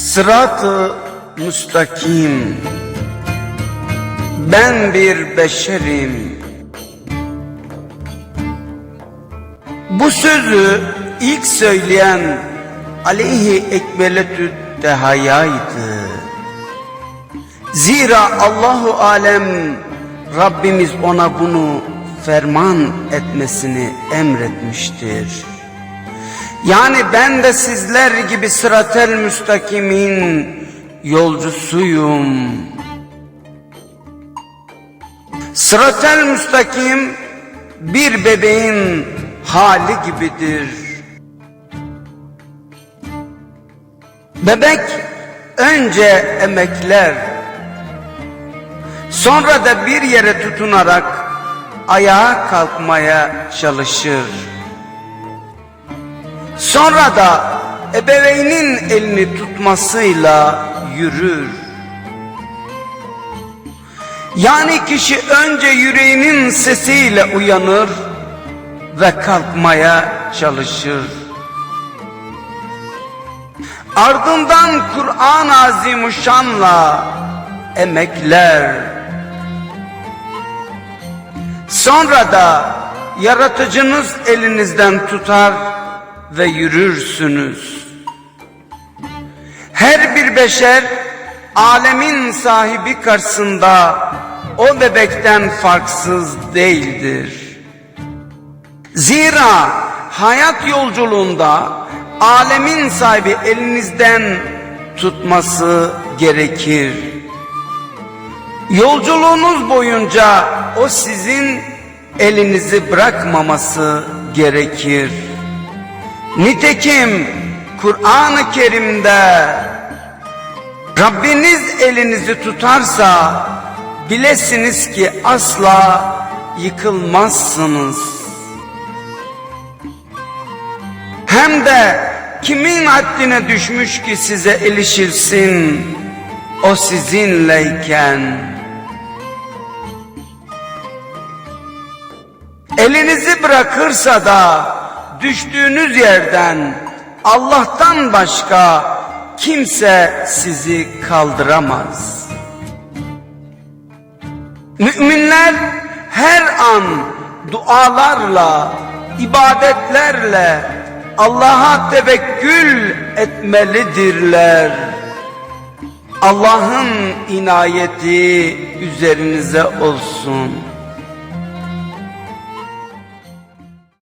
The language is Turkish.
Sırat-ı müstakim. Ben bir beşerim. Bu sözü ilk söyleyen Aleyhi Ekbeletü Dehaya'ydı. Zira Allahu Alem Rabbimiz ona bunu ferman etmesini emretmiştir. Yani ben de sizler gibi sıratel müstakimin yolcusuyum. Sıratel müstakim bir bebeğin hali gibidir. Bebek önce emekler, sonra da bir yere tutunarak ayağa kalkmaya çalışır. Sonra da ebeveynin elini tutmasıyla yürür. Yani kişi önce yüreğinin sesiyle uyanır ve kalkmaya çalışır. Ardından Kur'an-ı Azimuşşan'la emekler. Sonra da yaratıcınız elinizden tutar ve yürürsünüz. Her bir beşer alemin sahibi karşısında o bebekten farksız değildir. Zira hayat yolculuğunda alemin sahibi elinizden tutması gerekir. Yolculuğunuz boyunca o sizin elinizi bırakmaması gerekir. Nitekim Kur'an-ı Kerim'de Rabbiniz elinizi tutarsa bilesiniz ki asla yıkılmazsınız. Hem de kimin haddine düşmüş ki size ilişilsin o sizinleyken. Elinizi bırakırsa da düştüğünüz yerden Allah'tan başka kimse sizi kaldıramaz. Müminler her an dualarla, ibadetlerle Allah'a tevekkül etmelidirler. Allah'ın inayeti üzerinize olsun.